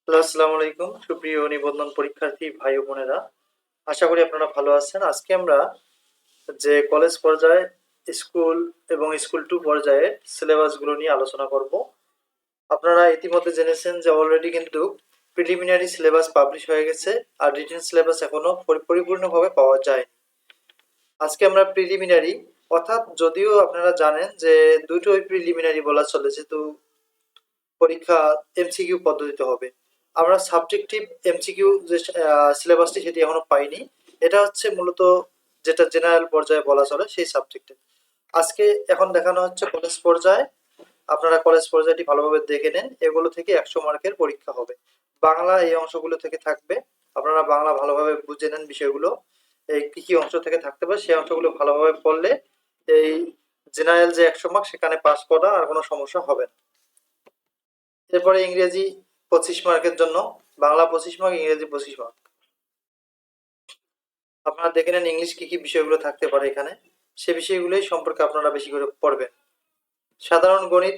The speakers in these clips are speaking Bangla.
হ্যালো আসসালামু আলাইকুম, সুপ্রিয় নিবন্ধন পরীক্ষার্থী ভাই ও বোনেরা। আশা করি আপনারা ভালো আছেন। আজকে আমরা যে কলেজ পর্যায়ে স্কুল এবং স্কুল টু পর্যায়ে সিলেবাসগুলো নিয়ে আলোচনা করব। আপনারা ইতিমধ্যে জেনেছেন যে অলরেডি কিন্তু প্রিলিমিনারি সিলেবাস পাবলিশ হয়ে গেছে, আর রিটেন সিলেবাস এখনও পরি- পরিপূর্ণভাবে পাওয়া যায় আজকে আমরা প্রিলিমিনারি অর্থাৎ যদিও আপনারা জানেন যে দুটোই প্রিলিমিনারি বলা চলে যেহেতু পরীক্ষা এমসিকিউ পদ্ধতিতে হবে। আমরা সাবজেক্টিভ এমসিকিউ যে সিলেবাসটি সেটি এখনও পাইনি, এটা হচ্ছে মূলত যেটা জেনারেল পর্যায়ে বলা চলে সেই সাবজেক্টে আজকে এখন দেখানো হচ্ছে কলেজ পর্যায়ে। আপনারা কলেজ পর্যায়টি ভালোভাবে দেখে নেন, এগুলো থেকে একশো মার্কের পরীক্ষা হবে। বাংলা এই অংশগুলো থেকে থাকবে। আপনারা বাংলা ভালোভাবে বুঝে নেন বিষয়গুলো, এই কি কি অংশ থেকে থাকতে পারে সেই অংশগুলো ভালোভাবে পড়লে এই জেনারেল যে একশো মার্ক সেখানে পাস করা আর কোনো সমস্যা হবে না। এরপরে ইংরেজি পঁচিশ মার্কের জন্য, বাংলা পঁচিশ মার্ক, ইংরেজি পঁচিশ মার্ক। আপনারা দেখে নেন ইংলিশ কি কি বিষয়গুলো থাকতে পারে এখানে। সে বিষয়গুলোই সম্পর্কে আপনারা বেশি করে পড়বেন। সাধারণ গণিত,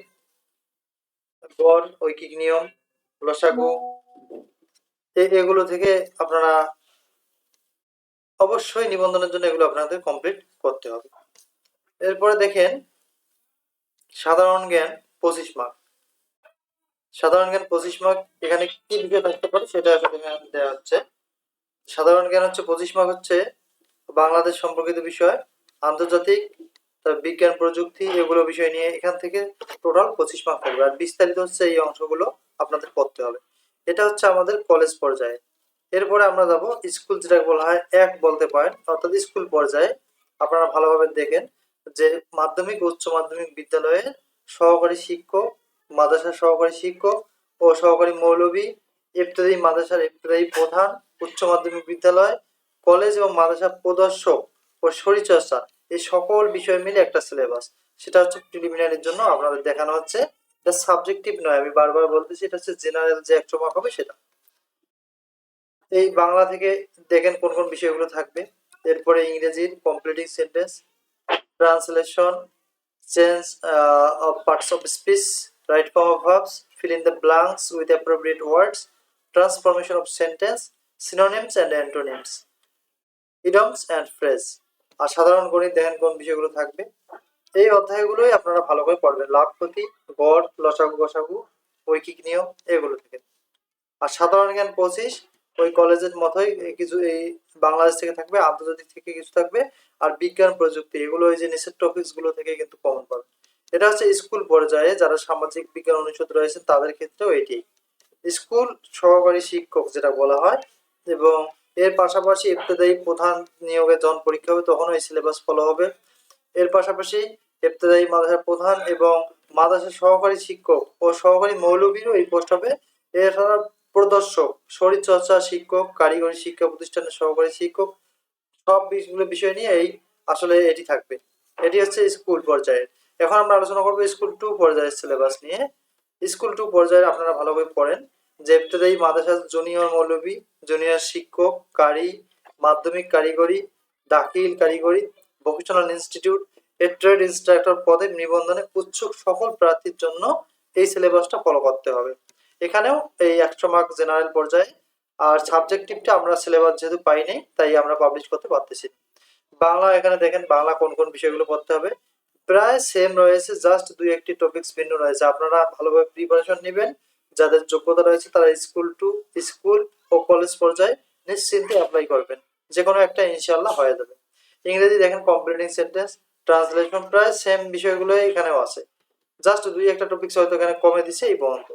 গড়, ঐকিক নিয়ম, লসাগু এগুলো থেকে আপনারা অবশ্যই নিবন্ধনের জন্য এগুলো আপনাদের কমপ্লিট করতে হবে। এরপরে দেখেন সাধারণ জ্ঞান পঁচিশ মার্ক। সাধারণ জ্ঞান পঁচিশ মার্ক এখানে কি বিষয় থাকতে পারে সেটা এখানে দেওয়া হচ্ছে। সাধারণ জ্ঞান হচ্ছে পঁচিশ মার্ক হচ্ছে বাংলাদেশ সম্পর্কিত বিষয়, আন্তর্জাতিক, তার বিজ্ঞান, প্রযুক্তি এগুলো বিষয় নিয়ে এখান থেকে টোটাল পঁচিশ মার্ক থাকবে। আর বিস্তারিত হচ্ছে এই অংশগুলো আপনাদের পড়তে হবে। এটা হচ্ছে আমাদের কলেজ পর্যায়ে। এরপরে আমরা যাব স্কুল যেটাকে বলা হয় এক বলতে পারেন অর্থাৎ স্কুল পর্যায়ে আপনারা ভালোভাবে দেখেন যে মাধ্যমিক, উচ্চ মাধ্যমিক বিদ্যালয়ে সহকারী শিক্ষক মাদ্রাসা সহকারী শিক্ষক ও সহকারী মৌলবী ইফতেদায়ী মাদ্রাসার ইফতেদায়ী প্রধান, উচ্চ মাধ্যমিক বিদ্যালয়, কলেজ এবং মাদ্রাসা প্রদর্শক ও শরীরচর্চা এই সকল বিষয় মিলে একটা সিলেবাস সেটা হচ্ছে প্রিলিমিনারির জন্য আপনাদের দেখানো হচ্ছে। এটা সাবজেক্টিভ নয়, আমি বারবার বলতেছি, এটা হচ্ছে জেনারেল যে একশো মার্ক হবে সেটা। এই বাংলা থেকে দেখেন কোন কোন বিষয়গুলো থাকবে। এরপরে ইংরেজির completing sentence translation change of parts of speech right form of verbs fill in the blanks with appropriate words, transformation of sentence, synonyms and antonyms, idioms and phrase আর সাধারণ গণিত দেখেন কোন বিষয়গুলো থাকবে। এই অধ্যায়গুলোই আপনারা ভালো করে পড়বেন। লাভ, ক্ষতি, গড়, লসাগু, গসাগু, ঐকিক নিয়ম, এগুলো থেকে। আর সাধারণ জ্ঞান পঁচিশ, ওই কলেজের মতোই কিছু, এই বাংলাদেশ থেকে থাকবে, আন্তর্জাতিক থেকে কিছু থাকবে, আর বিজ্ঞান প্রযুক্তি, এগুলো ওই যে নিচের টপিকসগুলো থেকে কিন্তু কমন পাবে এটা হচ্ছে স্কুল পর্যায়ে যারা সামাজিক বিজ্ঞান অনুষদ রয়েছে, তাদের ক্ষেত্রেও এটি। স্কুল সহকারী শিক্ষক যেটা বলা হয় এবং এর পাশাপাশি ইবতদায়ী প্রধান নিয়োগে যখন পরীক্ষা হবে, তখন এই সিলেবাস ফলো হবে। এর পাশাপাশি ইবতদায়ী মাদ্রাসার প্রধান এবং মাদ্রাসার সহকারী শিক্ষক ও সহকারী মৌলবীরও এই পোস্ট হবে। এছাড়া প্রদর্শক, শরীরচর্চা শিক্ষক, কারিগরি শিক্ষা প্রতিষ্ঠানের সহকারী শিক্ষক, সব বিষয়গুলো বিষয় নিয়ে এই আসলে এটি থাকবে। এটি হচ্ছে স্কুল পর্যায়ে। এখন আমরা আলোচনা করব স্কুল টু পর্যায়ের সিলেবাস নিয়ে। স্কুল টু পর্যায়ে আপনারা ভালোভাবে পড়েন। ইবতদায়ী মাদ্রাসা জুনিয়র মৌলবী, জুনিয়র শিক্ষক, কারি, মাধ্যমিক কারিগরি, দাখিল কারিগরি ভোকেশনাল ইনস্টিটিউট ট্রেড ইনস্ট্রাক্টর পদে নিবন্ধনে উচ্ছুক সকল প্রার্থীর জন্য এই সিলেবাসটা ফলো করতে হবে। এখানেও এই একশো মার্ক জেনারেল পর্যায়ে। আর সাবজেক্টিভটা আমরা সিলেবাস যেহেতু পাইনি, তাই আমরা পাবলিশ করতে পারতেছি বাংলা এখানে দেখেন, বাংলা কোন কোন বিষয়গুলো পড়তে হবে। প্রায় সেম রয়েছে জাস্ট দুই একটি টপিকস ভিন্ন রয়েছে। আপনারা ভালোভাবে প্রিপারেশন নেবেন। যাদের যোগ্যতা রয়েছে, তারা স্কুল টু স্কুল ও কলেজ পর্যায়ে নিশ্চিন্তে অ্যাপ্লাই করবেন। যে কোনো একটা ইনশাল্লাহ হয়ে যাবে। ইংরেজি দেখেন কমপ্লিটিং সেন্টেন্স ট্রান্সলেশন প্রায় সেম বিষয়গুলো এখানেও আছে। জাস্ট দুই একটা টপিকস হয়তো এখানে কমে দিছে, এই পর্যন্ত।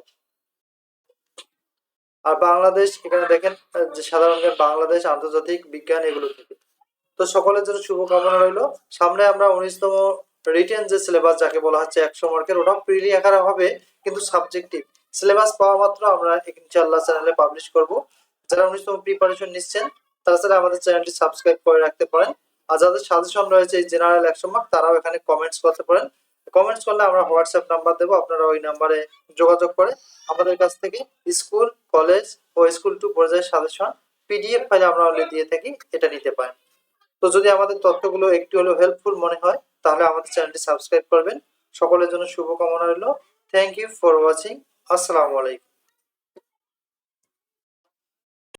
আর বাংলাদেশ, এখানে দেখেন যে সাধারণ বাংলাদেশ আন্তর্জাতিক বিজ্ঞান এগুলো থেকে। তো সকলের জন্য শুভকামনা রইল। সামনে আমরা উনিশতম রিটেন যে সিলেবাস যাকে বলা হচ্ছে একশো মার্কের ওটা প্রিলি আকারে হবে, কিন্তু সাবজেক্টিভ সিলেবাস পাওয়া মাত্র আমরা ইনশাআল্লাহ চ্যানেলে পাবলিশ করব। যারা উনিশতম প্রিপারেশন নিচ্ছেন, তারা তাছাড়া আমাদের চ্যানেলটি সাবস্ক্রাইব করে রাখতে পারেন। আর যাদের সাজেশন রয়েছে এই জেনারেল একশো মার্ক তারাও এখানে কমেন্টস করতে পারেন। কমেন্টস করলে আমরা হোয়াটসঅ্যাপ নাম্বার দেবো, আপনারা ওই নাম্বারে যোগাযোগ করে আমাদের কাছ থেকে স্কুল কলেজ ও স্কুল টু পর্যায়ের সাজেশন পিডিএফ ফাইলে আমরা দিয়ে থাকি, এটা নিতে পারেন। তো যদি আমাদের তথ্যগুলো একটু হলেও হেল্পফুল মনে হয় তাহলে আমাদের চ্যানেলটি সাবস্ক্রাইব করবেন। সকলের জন্য শুভকামনা রইল। থ্যাংক ইউ ফর ওয়াচিং আসসালামু আলাইকুম।